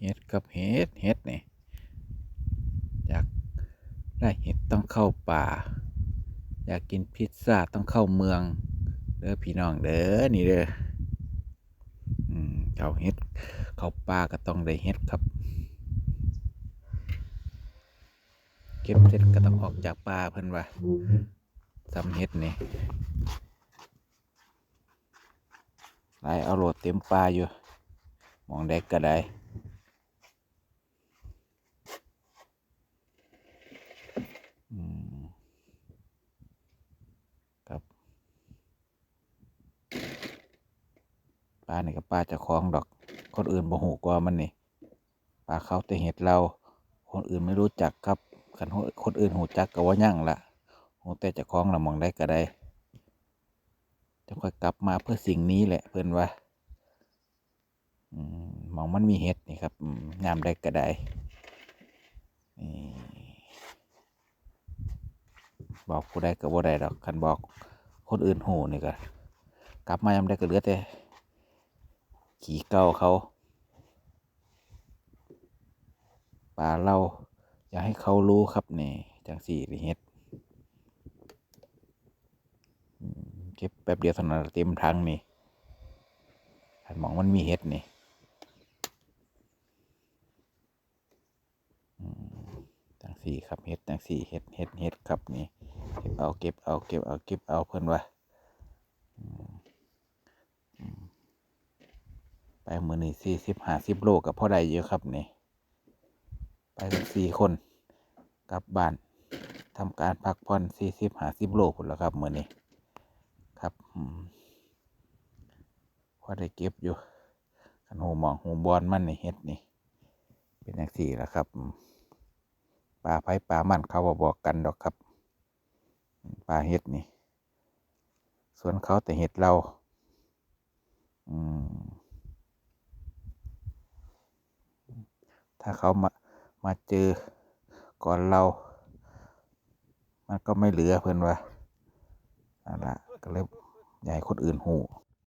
เห็ดกับเห็ดเห็ดนี่อยากได้เห็ดต้องเข้าป่า อยากกินพิซซ่าต้องเข้าเมืองเด้อพี่น้องเด้อนี่เด้อเขาเห็ดเข้าป่าก็ต้องได้เห็ดครับ เก็บเสร็จก็ต้องออกจากป่าเพิ่นว่าทำเห็ดนี่ไล่เอาโหลดเต็มป่าอยู่ มองแดกก็ได้ครับปลานี่ก็ปลาจะคล้องดอก คนอื่นบ่หูกว่ามันนี่ปลาเขาแต่เห็ดเรา คนอื่นไม่รู้จักครับคันคนอื่นหูจักก็ว่ายั่งละหูแต่จะคล้องละมองได้ก็ได้จะค่อยกลับมาเพื่อสิ่งนี้แหละเพื่อนว่า มองมันมีเห็ดนี่ครับอืมยามได้ก็ได้บอกผู้ใดก็บ่ได้ดอกคันบอกคนอื่นหูนี่ก็กลับมายามได้ก็เหลือแต่ขี่เก่าเขาป่าเราอย่าให้เขารู้ครับนี่จังสี่รือเฮ็ดเก็บแป๊บเดียวเท่านั้นเต็มทั้งนี่คันมองมันมีเห็ดนี่อืมจัง สี่ครับเห็ดจังสี่เห็ดเห็ดเห็ดครับนี่เก็บเอาเก็บเอาเก็บเอาเก็บเอาเพื่อนว่าอืมอืมไปมือนี่สี่สิบห้าสิบโลกับพ่อใดเยอะครับนี่ไปสี่คนกลับบ้านทำการพักผ่อนสี่สิบห้าสิบโลพุ่นแล้วครับมือนี้ครับพ่อได้เก็บอยู่ขันหูมองหูบอลมันนี่เฮ็ดนี่เป็นอย่างสี่แล้วครับ ปลาไผ่ปลามันเขาบอบอกกันดอกครับปลาเห็ดนี่ส่วนเขาแต่เห็ดเราถ้าเขามามาเจอก่อนเรา มันก็ไม่เหลือเพื่อนว่านั่นละก็เลยใหญ่คนอื่นหู